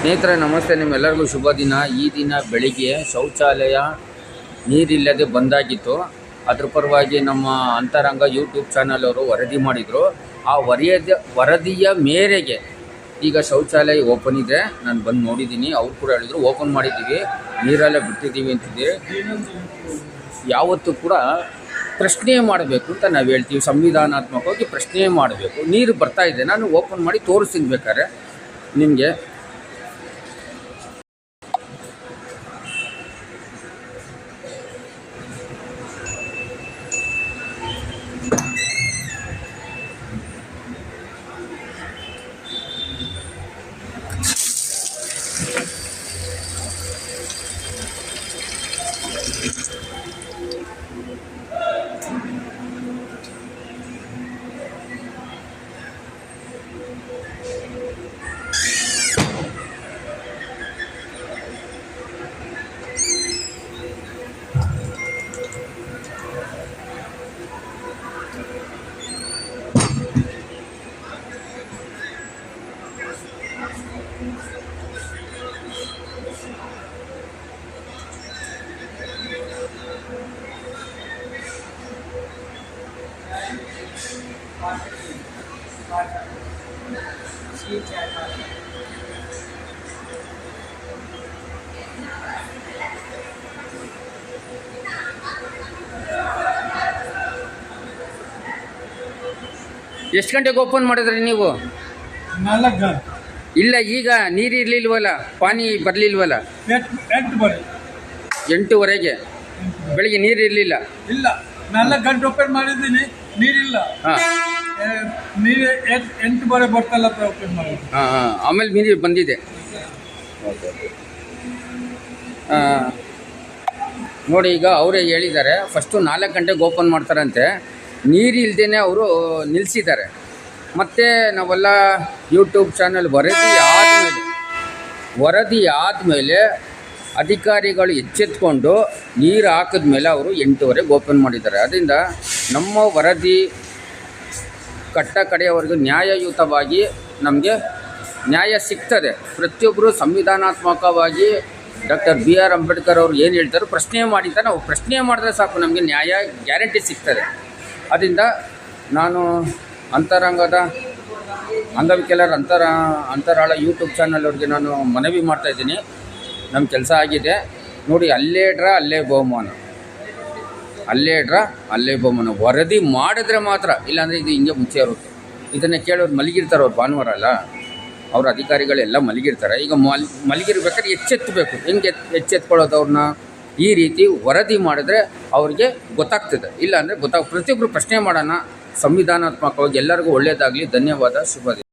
ಸ್ನೇಹಿತರೆ, ನಮಸ್ತೆ. ನಿಮ್ಮೆಲ್ಲರಿಗೂ ಶುಭ ದಿನ. ಈ ದಿನ ಬೆಳಿಗ್ಗೆ ಶೌಚಾಲಯ ನೀರಿಲ್ಲದೆ ಬಂದಾಗಿತ್ತು. ಅದ್ರ ಪರವಾಗಿ ನಮ್ಮ ಅಂತರಂಗ ಯೂಟ್ಯೂಬ್ ಚಾನಲ್ ಅವರು ವರದಿ ಮಾಡಿದರು. ಆ ವರಿಯದ ವರದಿಯ ಮೇರೆಗೆ ಈಗ ಶೌಚಾಲಯ ಓಪನ್ ಇದೆ. ನಾನು ಬಂದು ನೋಡಿದ್ದೀನಿ ಅವ್ರು ಕೂಡ ಹೇಳಿದ್ರು ಓಪನ್ ಮಾಡಿದ್ದೀವಿ. ನೀರೆಲ್ಲ ಬಿಟ್ಟಿದ್ದೀವಿ ಅಂತಿದ್ದೆ ಯಾವತ್ತೂ ಕೂಡ ಪ್ರಶ್ನೆ ಮಾಡಬೇಕು ಅಂತ ನಾವು ಹೇಳ್ತೀವಿ. ಸಂವಿಧಾನಾತ್ಮಕವಾಗಿ ಪ್ರಶ್ನೆ ಮಾಡಬೇಕು. ನೀರು ಬರ್ತಾ ಇದೆ. ನಾನು ಓಪನ್ ಮಾಡಿ ತೋರಿಸ್ತೀನಿ ಬೇಕಾದ್ರೆ. ನಿಮಗೆ ಎಷ್ಟು ಗಂಟೆಗೆ ಓಪನ್ ಮಾಡಿದ್ರಿ ನೀವು? ನಾಲ್ಕು ಇಲ್ಲ ಈಗ ನೀರು ಇರಲಿಲ್ವಲ್ಲ ಪಾನಿ ಬರಲಿಲ್ವಲ್ಲ? ಎಂಟುವರೆಗೆ? ಬೆಳಿಗ್ಗೆ ನೀರು ಇರಲಿಲ್ಲ? ಇಲ್ಲ ನಾಲ್ಕು ಗಂಟೆ ಓಪನ್ ಮಾಡಿದ್ದೀನಿ ನೀರಿಲ್ಲ. ಹಾಂ. ಎಂಟು ಬರೆ ಬರ್ತಲ್ಲ ಹಾಂ ಆಮೇಲೆ ಮೀನಿ ಬಂದಿದೆ. ನೋಡಿ ಈಗ ಅವರೇ ಹೇಳಿದ್ದಾರೆ ಫಸ್ಟು ನಾಲ್ಕು ಗಂಟೆಗೆ ಓಪನ್ ಮಾಡ್ತಾರಂತೆ. ನೀರು ಇಲ್ದೇ ಅವರು ನಿಲ್ಲಿಸಿದ್ದಾರೆ ಮತ್ತು ನಾವೆಲ್ಲ ಯೂಟ್ಯೂಬ್ ಚಾನಲ್ ವರದಿ ಆದಮೇಲೆ ವರದಿ ಆದಮೇಲೆ ಅಧಿಕಾರಿಗಳು ಎಚ್ಚೆತ್ಕೊಂಡು ನೀರು ಹಾಕಿದ್ಮೇಲೆ ಅವರು ಎಂಟೂವರೆಗೆ ಓಪನ್ ಮಾಡಿದ್ದಾರೆ. ಅದರಿಂದ ನಮ್ಮ ವರದಿ ಕಟ್ಟ ಕಡೆಯವರೆಗೂ ನ್ಯಾಯಯುತವಾಗಿ ನಮಗೆ ನ್ಯಾಯ ಸಿಗ್ತದೆ. ಪ್ರತಿಯೊಬ್ಬರು ಸಂವಿಧಾನಾತ್ಮಕವಾಗಿ ಡಾಕ್ಟರ್ ಬಿ ಆರ್ ಅಂಬೇಡ್ಕರ್ ಅವರು ಏನು ಹೇಳ್ತಾರೋ, ಪ್ರಶ್ನೆ ಮಾಡಿದ ನಾವು ಪ್ರಶ್ನೆ ಮಾಡಿದ್ರೆ ಸಾಕು, ನಮಗೆ ನ್ಯಾಯ ಗ್ಯಾರಂಟಿ ಸಿಗ್ತದೆ. ಅದರಿಂದ ನಾನು ಅಂತರಂಗದ ಅಂಗವಿಕಲರ ಅಂತರ ಅಂತರಾಳ ಯೂಟ್ಯೂಬ್ ಚಾನಲ್ ಅವ್ರಿಗೆ ನಾನು ಮನವಿ ಮಾಡ್ತಾಯಿದ್ದೀನಿ ನಮ್ಮ ಕೆಲಸ ಆಗಿದೆ. ನೋಡಿ, ಅಲ್ಲೇ ಡ್ರಾ ಅಲ್ಲೇ ಬಹುಮಾನ. ಅಲ್ಲೇ ಇಡ್ರ, ಅಲ್ಲೇ ಬೊಮ್ಮನ ವರದಿ ಮಾಡಿದ್ರೆ ಮಾತ್ರ, ಇಲ್ಲಾಂದರೆ ಇದು ಹಿಂಗೆ ಮುಂಚೆ ಇರುತ್ತೆ. ಇದನ್ನು ಕೇಳೋರು ಮಲಗಿರ್ತಾರೆ ಅವ್ರು ಭಾನುವಾರ ಅಲ್ಲ. ಅವ್ರ ಅಧಿಕಾರಿಗಳೆಲ್ಲ ಮಲಗಿರ್ತಾರೆ. ಈಗ ಮಲ್, ಮಲಗಿರ್ಬೇಕಾದ್ರೆ ಎಚ್ಚೆತ್ತಬೇಕು. ಹೆಂಗೆ ಎಚ್ಚೆತ್ಕೊಳ್ಳೋದು ಅವ್ರನ್ನ? ಈ ರೀತಿ ವರದಿ ಮಾಡಿದ್ರೆ ಅವ್ರಿಗೆ ಗೊತ್ತಾಗ್ತದೆ. ಇಲ್ಲಾಂದರೆ ಗೊತ್ತಾಗ ಪ್ರತಿಯೊಬ್ಬರು ಪ್ರಶ್ನೆ ಮಾಡೋಣ. ಸಂವಿಧಾನಾತ್ಮಕವಾಗಿ ಎಲ್ಲರಿಗೂ ಒಳ್ಳೆಯದಾಗಲಿ ಧನ್ಯವಾದ. ಶುಭ